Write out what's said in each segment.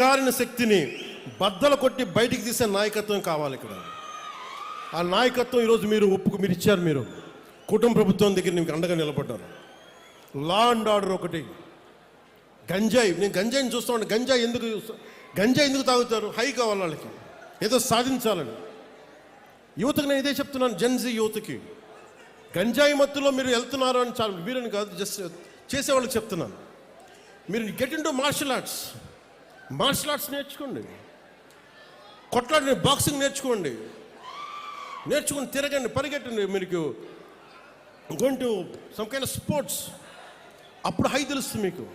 కారిన శక్తిని బద్దలు కొట్టి బయటికి తీసే నాయకత్వం కావాలి ఇక్కడ. ఆ నాయకత్వం ఈరోజు మీరు ఒప్పుకు మీరు ఇచ్చారు మీరు. కుటుంబ ప్రభుత్వం దగ్గర మీకు అండగా నిలబడ్డారు. లా అండ్ ఆర్డర్ ఒకటి. గంజాయి. నేను గంజాయిని చూస్తా ఉంటాను గంజాయి ఎందుకు గంజాయి ఎందుకు తాగుతారు? హై కావాలి వాళ్ళకి. ఏదో సాధించాలని. యువతకు నేను ఇదే చెప్తున్నాను జెన్జీ యువతకి. గంజాయి మత్తులో మీరు వెళ్తున్నారు అని చాలా మీరని కాదు జస్ట్ చేసేవాళ్ళకి చెప్తున్నాను. మీరు get in to martial arts martial arts నేర్చుకోండి. కొట్లాడి బాక్సింగ్ నేర్చుకోండి. నేర్చుకుని తిరగండి పరిగెట్టండి మీకు. Going to some kind sports అప్పుడు హై తెలుస్తుంది మీకు.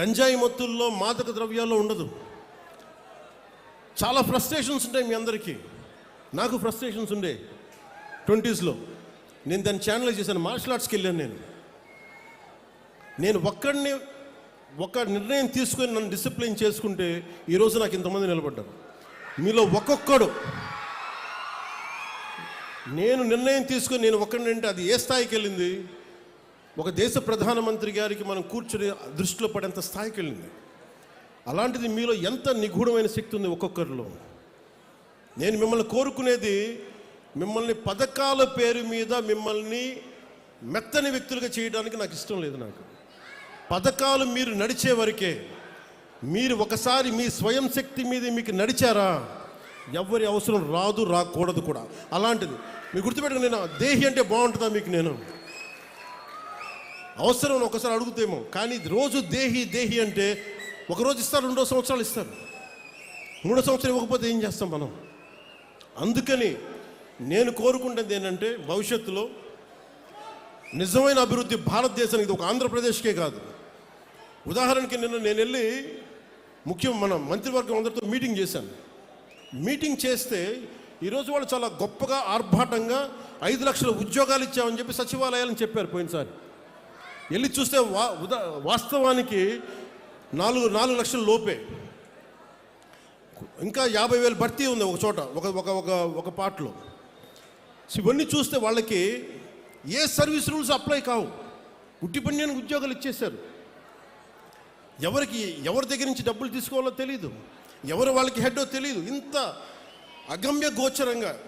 గంజాయి మత్తుల్లో మాదక ద్రవ్యాల్లో ఉండదు. చాలా ఫ్రస్ట్రేషన్స్ ఉంటాయి మీ అందరికీ. నాకు ఫ్రస్ట్రేషన్స్ ఉండే ట్వంటీస్లో నేను దాన్ని ఛానలైజ్ చేశాను మార్షల్ ఆర్ట్స్కి వెళ్ళాను నేను. నేను ఒక్కడిని ఒక నిర్ణయం తీసుకొని నన్ను డిసిప్లిన్ చేసుకుంటే ఈరోజు నాకు ఇంతమంది నిలబడ్డారు. మీలో ఒక్కొక్కడు నేను నిర్ణయం తీసుకొని నేను ఒక్కడిని అది ఏ స్థాయికి వెళ్ళింది? ఒక దేశ ప్రధానమంత్రి గారికి మనం కూర్చొని దృష్టిలో పడేంత స్థాయికి వెళ్ళింది. అలాంటిది మీలో ఎంత నిగూఢమైన శక్తి ఉంది ఒక్కొక్కరిలో? నేను మిమ్మల్ని కోరుకునేది మిమ్మల్ని పథకాల పేరు మీద మిమ్మల్ని మెత్తని వ్యక్తులుగా చేయడానికి నాకు ఇష్టం లేదు నాకు. పథకాలు మీరు నడిచే వరకే. మీరు ఒకసారి మీ స్వయం శక్తి మీద మీకు నడిచారా? ఎవరి అవసరం రాదు రాకూడదు కూడా. అలాంటిది. మీరు గుర్తుపెట్టుకుని నేను దేహి అంటే బాగుంటుందా మీకు నేను? అవసరం ఒకసారి అడుగుతేమో. కానీ రోజు దేహి దేహి అంటే ఒక రోజు ఇస్తారు రెండో సంవత్సరాలు ఇస్తారు. మూడో సంవత్సరం ఇవ్వకపోతే ఏం చేస్తాం మనం? అందుకని నేను కోరుకుంటుంది ఏంటంటే భవిష్యత్తులో నిజమైన అభివృద్ధి భారతదేశానికి ఇది ఒక ఆంధ్రప్రదేశ్కే కాదు. ఉదాహరణకి నిన్న నేను వెళ్ళి ముఖ్యం మన మంత్రివర్గం అందరితో మీటింగ్ చేశాను. మీటింగ్ చేస్తే ఈరోజు వాళ్ళు చాలా గొప్పగా ఆర్భాటంగా ఐదు లక్షల ఉద్యోగాలు ఇచ్చామని చెప్పి సచివాలయాలని చెప్పారు పోయినసారి. వెళ్ళి చూస్తే వా ఉదా వాస్తవానికి నాలుగు నాలుగు లక్షల లోపే. ఇంకా యాభై వేలు భర్తీ ఉంది ఒక చోట ఒక ఒక ఒక ఒక పార్ట్లో. సో ఇవన్నీ చూస్తే వాళ్ళకి ఏ సర్వీస్ రూల్స్ అప్లై కావు. ఉట్టి పని ఉద్యోగాలు ఇచ్చేశారు. ఎవరికి ఎవరి దగ్గర నుంచి డబ్బులు తీసుకోవాలో తెలియదు ఎవరు వాళ్ళకి హెడ్డో తెలియదు ఇంత అగమ్య గోచరంగా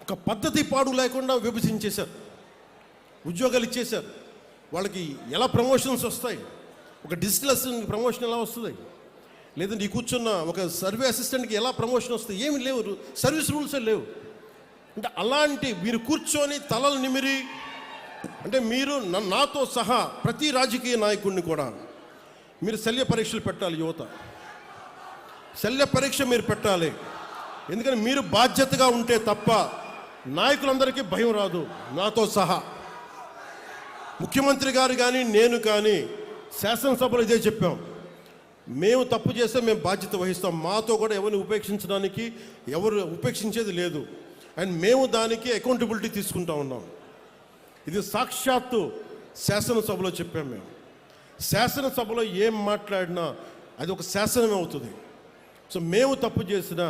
ఒక పద్ధతి పాడు లేకుండా విభజించేశారు. ఉద్యోగాలు ఇచ్చేశారు. వాళ్ళకి ఎలా ప్రమోషన్స్ వస్తాయి? ఒక డిజిటల్ ప్రమోషన్ ఎలా వస్తుంది? లేదంటే నీ కూర్చున్న ఒక సర్వే అసిస్టెంట్కి ఎలా ప్రమోషన్ వస్తుంది? ఏమి లేవు. సర్వీస్ రూల్సే లేవు. అంటే అలాంటి మీరు కూర్చొని తలలు నిమిరి అంటే మీరు నాతో సహా ప్రతి రాజకీయ నాయకుడిని కూడా మీరు శల్య పరీక్షలు పెట్టాలి యువత. శల్య పరీక్ష మీరు పెట్టాలి. ఎందుకంటే మీరు బాధ్యతగా ఉంటే తప్ప నాయకులందరికీ భయం రాదు నాతో సహా. ముఖ్యమంత్రి గారు కానీ నేను కానీ శాసనసభలో ఇదే చెప్పాం. మేము తప్పు చేస్తే మేము బాధ్యత వహిస్తాం. మాతో కూడా ఎవరిని ఉపేక్షించడానికి ఎవరు ఉపేక్షించేది లేదు. అండ్ మేము దానికి అకౌంటబిలిటీ తీసుకుంటా ఉన్నాం. ఇది సాక్షాత్తు శాసనసభలో చెప్పాం మేము. శాసనసభలో ఏం మాట్లాడినా అది ఒక శాసనమే అవుతుంది. సో మేము తప్పు చేసినా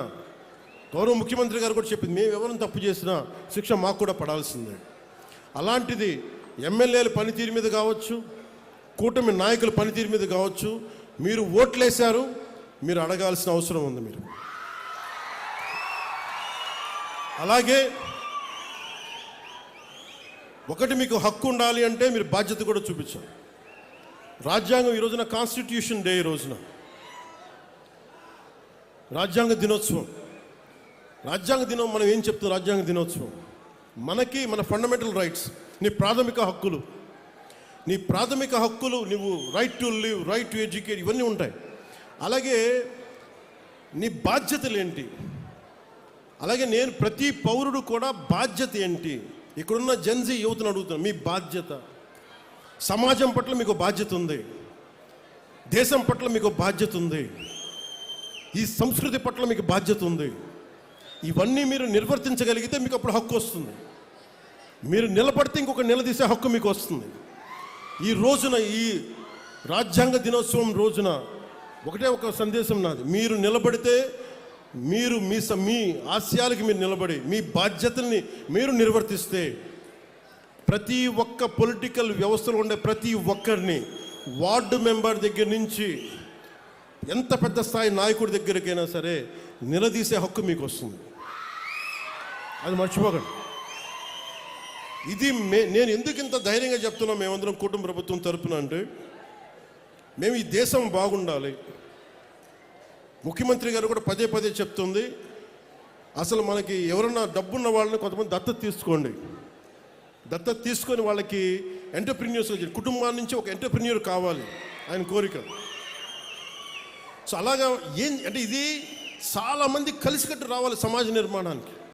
గౌరవ ముఖ్యమంత్రి గారు కూడా చెప్పింది మేము ఎవరిని తప్పు చేసినా శిక్ష మాకు కూడా పడాల్సిందే. అలాంటిది ఎమ్మెల్యేల పనితీరు మీద కావచ్చు కూటమి నాయకుల పనితీరు మీద కావచ్చు మీరు ఓట్లేశారు మీరు అడగాల్సిన అవసరం ఉంది మీరు. అలాగే ఒకటి మీకు హక్కు ఉండాలి అంటే మీరు బాధ్యత కూడా చూపించాలి. రాజ్యాంగం ఈ రోజున కాన్స్టిట్యూషన్ డే ఈ రోజున. రాజ్యాంగ దినోత్సవం. రాజ్యాంగ దినం మనం ఏం చెప్తాం? రాజ్యాంగ దినోత్సవం. మనకి మన ఫండమెంటల్ రైట్స్ నీ ప్రాథమిక హక్కులు. నీ ప్రాథమిక హక్కులు నువ్వు right to live right to educate ఇవన్నీ ఉంటాయి. అలాగే నీ బాధ్యతలు ఏంటి? అలాగే నేను ప్రతి పౌరుడు కూడా బాధ్యత ఏంటి? ఇక్కడున్న జన్జీ యువతను అడుగుతున్నాను మీ బాధ్యత. సమాజం పట్ల మీకు బాధ్యత ఉంది. దేశం పట్ల మీకు బాధ్యత ఉంది. ఈ సంస్కృతి పట్ల మీకు బాధ్యత ఉంది. ఇవన్నీ మీరు నిర్వర్తించగలిగితే మీకు అప్పుడు హక్కు వస్తుంది. మీరు నిలబడితే ఇంకొక నిలదీసే హక్కు మీకు వస్తుంది. ఈ రోజున ఈ రాజ్యాంగ దినోత్సవం రోజున ఒకటే ఒక సందేశం నాది. మీరు నిలబడితే మీరు మీ స- మీ ఆశయాలకి మీరు నిలబడి మీ బాధ్యతల్ని మీరు నిర్వర్తిస్తే ప్రతి ఒక్క పొలిటికల్ వ్యవస్థలో ఉండే ప్రతి ఒక్కరిని వార్డు మెంబర్ దగ్గర నుంచి ఎంత పెద్ద స్థాయి నాయకుడి దగ్గరికైనా సరే నిలదీసే హక్కు మీకు వస్తుంది అది మర్చిపోకండి. ఇది మే నేను ఎందుకు ఇంత ధైర్యంగా చెప్తున్నా మేమందరం కుటుంబ ప్రభుత్వం తరపున అంటే మేము ఈ దేశం బాగుండాలి. ముఖ్యమంత్రి గారు కూడా పదే పదే చెప్తుంది అసలు మనకి ఎవరన్నా డబ్బున్న వాళ్ళని కొంతమంది దత్తత తీసుకోండి. దత్తత తీసుకొని వాళ్ళకి ఎంటర్ప్రిన్యూర్స్ కుటుంబాన్ని నుంచి ఒక ఎంటర్ప్రిన్యూర్ కావాలి ఆయన కోరిక. సో అలాగా ఏం అంటే ఇది చాలామంది కలిసికట్టు రావాలి సమాజ నిర్మాణానికి.